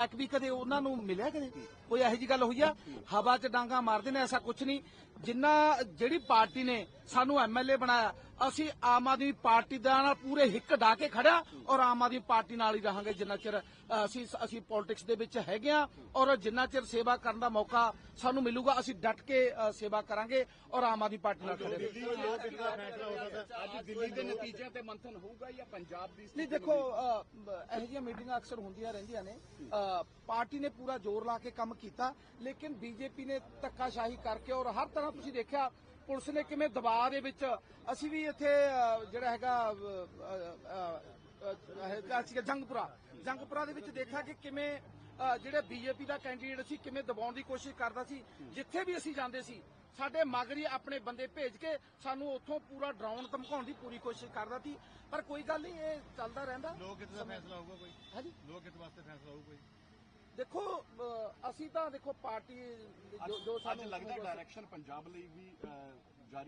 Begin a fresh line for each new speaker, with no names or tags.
ਤੱਕ ਵੀ ਕਦੇ ਉਹਨਾਂ ਨੂੰ ਮਿਲਿਆ ਕਦੇ ਕੋਈ ਇਹੋ ਜੀ ਗੱਲ ਹੋਈ ਆ? ਹਵਾ 'ਚ ਡਾਂਗਾ ਮਾਰਦੇ ਨੇ ਐਸਾ ਕੁਝ ਨਹੀਂ। ਜਿੰਨਾ ਜਿਹੜੀ ਪਾਰਟੀ ਨੇ ਸਾਨੂੰ ਐਮਐਲਏ ਬਣਾਇਆ। ਅਸੀਂ ਆਮ ਆਦਮੀ ਪਾਰਟੀ ਦਾ ਨਾਲ ਪੂਰੇ ਹਿੱਕ ਡਾ ਕੇ ਖੜਿਆ ਔਰ ਆਮ ਆਦਮੀ ਪਾਰਟੀ ਨਾਲ ਹੀ ਰਹਾਂਗੇ ਜਿੰਨਾ ਚਿਰ ਅਸੀਂ ਅਸੀਂ ਪੋਲਿਟਿਕਸ ਦੇ ਵਿੱਚ ਹੈਗੇ ਆ ਔਰ ਜਿੰਨਾ ਚਿਰ ਸੇਵਾ ਕਰਨ ਦਾ ਮੌਕਾ ਸਾਨੂੰ ਮਿਲੂਗਾ ਅਸੀਂ ਡਟ ਕੇ ਸੇਵਾ ਕਰਾਂਗੇ ਔਰ ਆਮ ਆਦਮੀ ਪਾਰਟੀ ਨਾਲ ਖੜੇ ਰਹਾਂਗੇ
ਅੱਜ ਦਿੱਲੀ ਦੇ ਨਤੀਜਿਆਂ ਤੇ ਮੰਥਨ ਹੋਊਗਾ ਜਾਂ ਪੰਜਾਬ ਦੀ
ਨਹੀਂ ਦੇਖੋ ਇਹੋ ਜਿਹੀਆਂ ਮੀਟਿੰਗਾਂ ਅਕਸਰ ਹੁੰਦੀਆਂ ਰਹਿੰਦੀਆਂ ਨੇ। ਪਾਰਟੀ ਨੇ ਪੂਰਾ ਜ਼ੋਰ ਲਾ ਕੇ ਕੰਮ ਕੀਤਾ ਲੇਕਿਨ ਬੀਜੇਪੀ ਨੇ ਧੱਕਾਸ਼ਾਹੀ ਕਰਕੇ ਔਰ ਹਰ ਤਰ੍ਹਾਂ ਤੁਸੀਂ ਦੇਖਿਆ ਪੁਲਿਸ ਨੇ ਕਿਵੇਂ ਦਬਾਅ ਦੇ ਵਿੱਚ ਅਸੀਂ ਵੀ ਇੱਥੇ ਜਿਹੜਾ ਹੈਗਾ ਜੰਗਪੁਰਾ। ਜੰਗਪੁਰਾ ਦੇ ਵਿੱਚ ਦੇਖਿਆ ਕਿ ਕਿਵੇਂ ਜਿਹੜੇ ਬੀਜੇਪੀ ਦਾ ਕੈਂਡੀਡੇਟ ਸੀ ਕਿਵੇਂ ਦਬਾਉਣ ਦੀ ਕੋਸ਼ਿਸ਼ ਕਰਦਾ ਸੀ। ਜਿੱਥੇ ਵੀ ਅਸੀਂ ਜਾਂਦੇ ਸੀ ਸਾਡੇ ਮਗਰੀ ਆਪਣੇ ਬੰਦੇ ਭੇਜ ਕੇ ਸਾਨੂੰ ਉੱਥੋਂ ਪੂਰਾ ਡਰਾਉਣ ਧਮਕਾਉਣ ਦੀ ਪੂਰੀ ਕੋਸ਼ਿਸ਼ ਕਰਦਾ ਸੀ। ਪਰ ਕੋਈ ਗੱਲ ਨਹੀਂ ਇਹ ਚੱਲਦਾ ਰਹਿੰਦਾ।
ਲੋਕ ਕਿਤੇ ਦਾ ਫੈਸਲਾ ਹੋਊਗਾ ਕੋਈ?
ਹਾਂਜੀ?
ਲੋਕ ਕਿਤੇ ਵਾਸਤੇ ਫੈਸਲਾ ਹੋਊਗਾ ਕੋਈ?
ਦੇਖੋ ਅਸੀਂ ਤਾਂ ਦੇਖੋ ਪਾਰਟੀ ਜੋ ਸਾਨੂੰ
ਲੱਗਦਾ ਡਾਇਰੈਕਸ਼ਨ ਪੰਜਾਬ ਲਈ ਵੀ ਜਾਰੀ